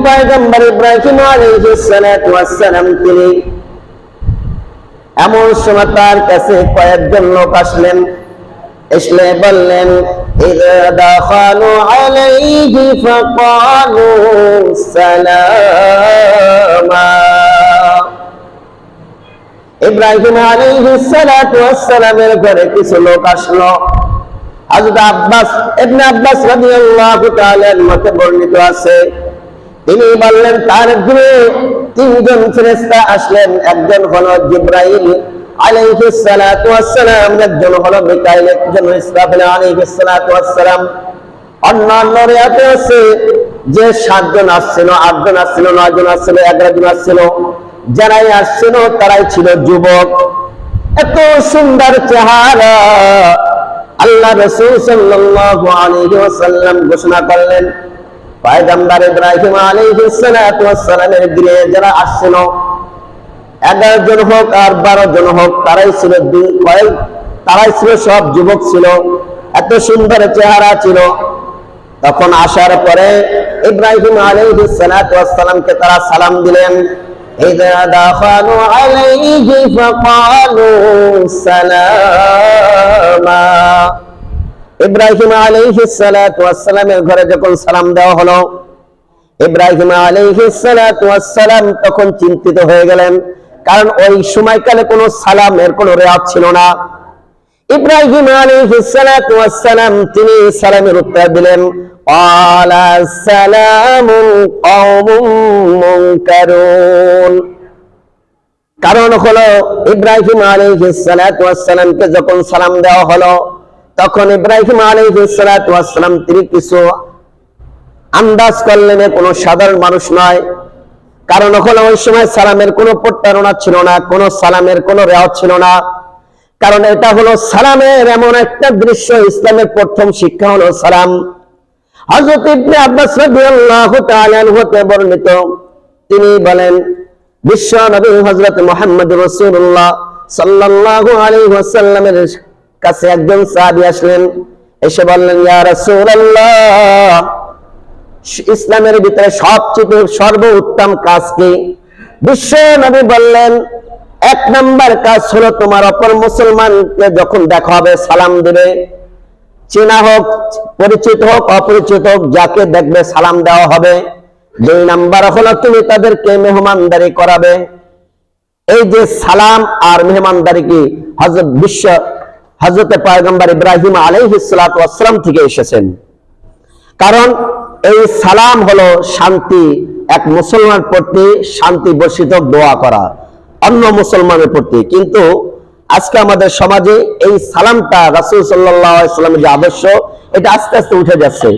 পয়গম্বর ইব্রাহিম আলাইহিস সালাতু ওয়াসসালাম তিনি এমন সময় তার কাছে কয়েকজন লোক আসলেন এসলে বললেন إذا دخلوا عليه فقالوا سلاما ইব্রাহিম আলাইহিস সালাতু ওয়াসসালামের ঘরে কিছু লোক আসলো হযরত আব্বাস ইবনে আব্বাস রাদিয়াল্লাহু তাআলা এর মতে বর্ণিত আছে তিনি বললেন, তার গৃহে তিনজন ফেরেশতা আসলেন। একজন হলো জিব্রাইল আসছিল আসছিল যারাই আসছিল, তারাই ছিল যুবক। এত সুন্দর চেহারা। আল্লাহ রসুল ওয়াসাল্লাম ঘোষণা করলেন পয়গম্বর ইব্রাহিম আলাইহিস সালাতু ওয়াসসালামের গৃহে যারা আসছিল এগারো জন হোক আর বারো জন হোক তারাই ছিল দুই- কয়েক তারাই ছিল সব যুবক ছিল এত সুন্দর চেহারা ছিল তখন আসার পরে ইব্রাহিম আলাইহিস সালাতু ওয়াসসালামকে তারা সালাম দিলেন إذا دخلوا عليه فقالوا سلاما ইব্রাহিম আলাইহিসালামের ঘরে যখন সালাম দেওয়া হলো, ইব্রাহিম আলাইহিসালাম তখন চিন্তিত হয়ে গেলেন, কারণ ওই সময়কালে কোনো সালামের কোনো রেওয়াজ ছিল না। ইব্রাহিম আলাইহিসালাম তিনি সালামের উত্তর দিলেন কারণ হলো, ইব্রাহিম আলাইহিসালামকে যখন সালাম দেওয়া হলো তখন ইব্রাহিম আলাইহিস তিনি কিছু আন্দাজ করলেন কোনো সাধারণ মানুষ নয়। কারণ হলো ওই সময় সালামের কোনো প্রত্যারণা ছিল না, কোনো সালামের কোনো রেওয়াজ ছিল না। কারণ এটা হলো সালামের এমন একটা দৃশ্য, ইসলামের প্রথম শিক্ষা হলো সালাম। হযরত ইবনে আব্বাস রাদিয়াল্লাহু তাআলা হতে বর্ণিত, তিনি বলেন, বিশ্ব নবী হযরত মুহাম্মদ রাসূলুল্লাহ সাল্লাল্লাহু আলাইহি ওয়াসাল্লামের কাছে একজন সাহাবী আসলেন, এসে বললেন, ইয়া রাসূলুল্লাহ, ইসলামের ভিতরে সবচেয়ে সর্বোত্তম কাজ কি? বিশ্ব নবী বললেন, এক নাম্বার কাজ হলো তোমার অপর মুসলমানকে যখন দেখা হবে, সালাম দেবে। চেনা হোক, পরিচিত হোক, অপরিচিত হোক, যাকে দেখবে সালাম দেওয়া হবে। দুই নাম্বার হলো তুমি তাদেরকে মেহমানদারি করাবে। এই যে সালাম আর মেহমানদারি কি? হজরত বিশ্ব হজরত পয়গম্বর ইব্রাহিম আলহিসাম থেকে এসেছেন। কারণ এই সালাম হলো শান্তি, এক মুসলমান প্রতি শান্তি বর্ষিত দোয়া করা, অন্য মুসলমানের প্রতি। কিন্তু আজকে আমাদের সমাজে এই সালামটা রাসুল সাল্লাহ ইসলামের যে আদর্শ, এটা আস্তে আস্তে উঠে যাচ্ছে।